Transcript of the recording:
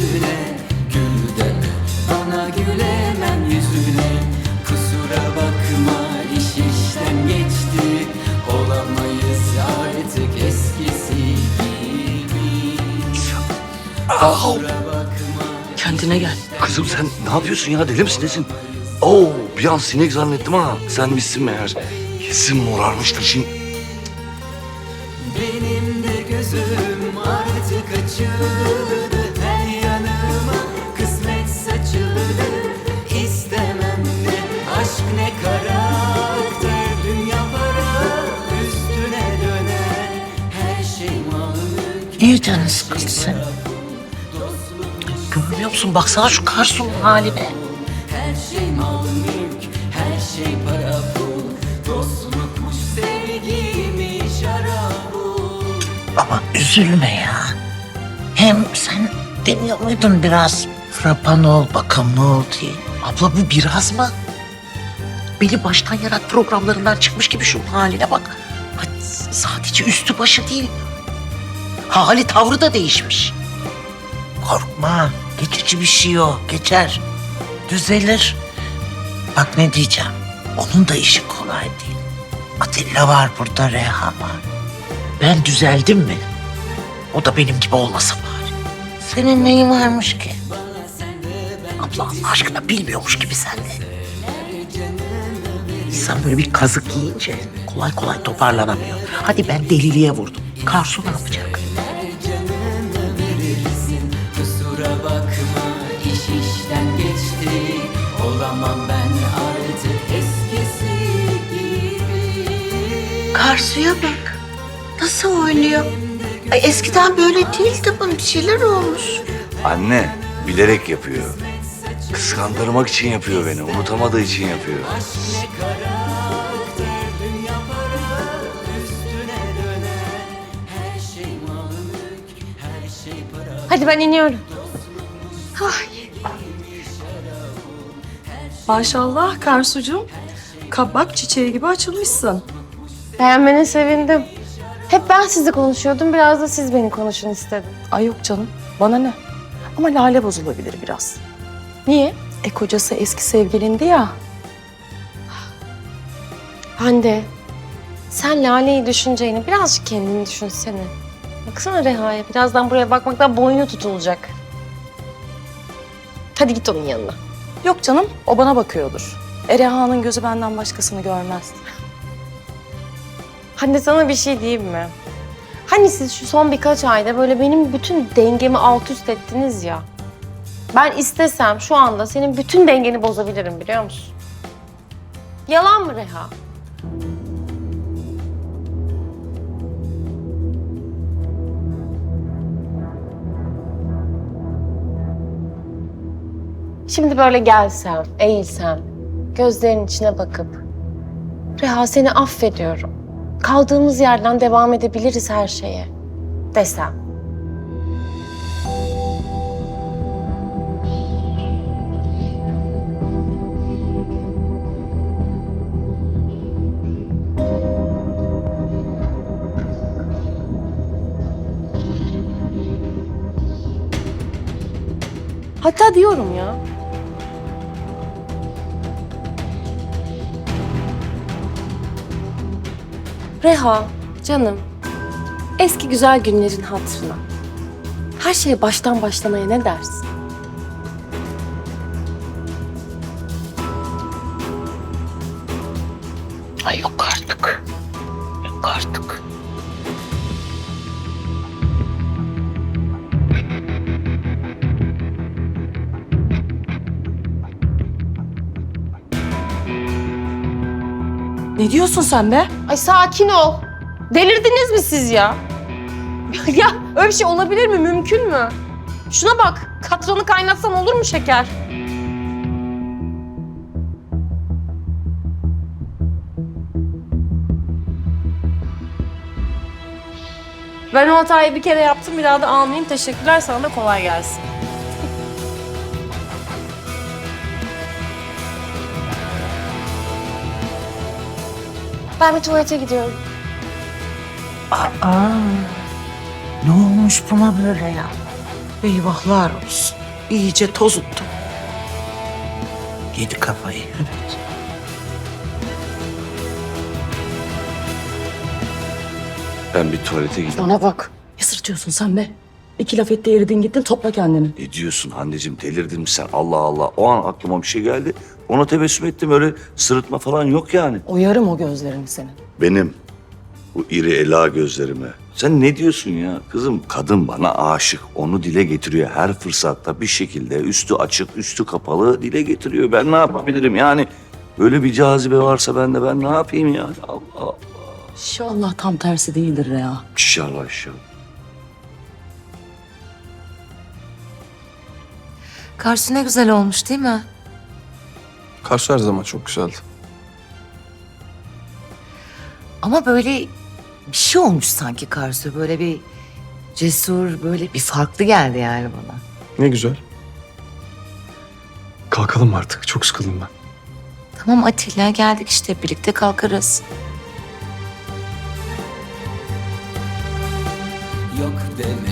yüzüne Gül deme bana gülemem yüzüne Kusura bakma iş işten geçti Olamayız artık eskisi gibi Kusura bakma Kendine gel. Kızım sen ne yapıyorsun ya? Deli misin nesin? Oo bir an sinek zannettim ha. Sen misin meğer? Kesin morarmış dişin. Niye canın sıkıldı senin? Görmüyor musun? Baksana şu Karsu'nun haline. Her şey mal mülk Her şey para pul Dostlukmuş sevgiymiş şarabul Ama üzülme ya. Hem sen demiyor muydun biraz frapan ol bakalım ne diye. Abla bu biraz mı? Beni baştan yarat programlarından çıkmış gibi şu haline bak. Sadece üstü başı değil. Hali tavrı da değişmiş. Korkma. Geçici bir şey o. Geçer. Düzelir. Bak ne diyeceğim. Onun da işi kolay değil. Atilla var burada, Reha. Ben düzeldim mi? O da benim gibi olmasa bari. Senin neyin varmış ki? Abla Allah aşkına bilmiyormuş gibi sen de. İnsan böyle bir kazık yiyince kolay kolay toparlanamıyor. Hadi ben deliliğe vurdum. Karsu ne yapacak? Karsu'ya bak. Nasıl oynuyor? Ay eskiden böyle değildi bunun. Bir şeyler olmuş. Anne bilerek yapıyor. Kıskandırmak için yapıyor beni. Unutamadığı için yapıyor. Hadi ben iniyorum. Ay. Maşallah Karsucuğum. Kabak çiçeği gibi açılmışsın. Beğenmene sevindim. Hep ben sizi konuşuyordum, biraz da siz beni konuşun istedim. Ay yok canım. Bana ne? Ama Lale bozulabilir biraz. Niye? E kocası eski sevgilindi ya. Hande, sen Lale'yi düşüneceğini birazcık kendini düşünsene. Baksana Reha'ya, birazdan buraya bakmaktan boynu tutulacak. Hadi git onun yanına. Yok canım o bana bakıyordur. Ereha'nın gözü benden başkasını görmez. Hande sana bir şey diyeyim mi? Hani siz şu son birkaç ayda böyle benim bütün dengemi alt üst ettiniz ya. Ben istesem şu anda senin bütün dengeni bozabilirim biliyor musun? Yalan mı Reha? Şimdi böyle gelsem, eğilsem, gözlerinin içine bakıp Reha seni affediyorum. Kaldığımız yerden devam edebiliriz her şeye desem. Hatta diyorum ya. Reha, canım. Eski güzel günlerin hatırına. Her şeye baştan başlamaya ne dersin? Ay yok artık. Yok artık. Ne diyorsun sen be? Ay sakin ol. Delirdiniz mi siz ya? ya öyle bir şey olabilir mi? Mümkün mü? Şuna bak. Katranı kaynatsan olur mu şeker? Ben o hatayı bir kere yaptım. Bir daha da almayayım. Teşekkürler. Sana da kolay gelsin. Ben bir tuvalete gidiyorum. Aa, ne olmuş buna böyle ya? Eyvahlar olsun. İyice tozuttum. Yedi kafayı. Evet. Ben bir tuvalete gideyim. Bana bak. Ne sırtıyorsun sen be? İki laf etti eridin gittin topla kendini. Ne diyorsun anneciğim delirdin mi sen? Allah Allah. O an aklıma bir şey geldi. Ona tebessüm ettim öyle sırıtma falan yok yani. Oyarım o gözlerini senin. Benim bu iri ela gözlerime. Sen ne diyorsun ya? Kızım kadın bana aşık. Onu dile getiriyor her fırsatta bir şekilde. Üstü açık, üstü kapalı dile getiriyor. Ben ne yapabilirim yani? Böyle bir cazibe varsa ben de ben ne yapayım yani? Allah Allah. İnşallah tam tersi değildir ya. İnşallah inşallah. Karşı ne güzel olmuş değil mi? Karşı her zaman çok güzeldi. Ama böyle bir şey olmuş sanki Karsu. Böyle bir cesur, böyle bir farklı geldi yani bana. Ne güzel. Kalkalım artık. Çok sıkıldım ben. Tamam Atilla geldik işte birlikte kalkarız. Yok deme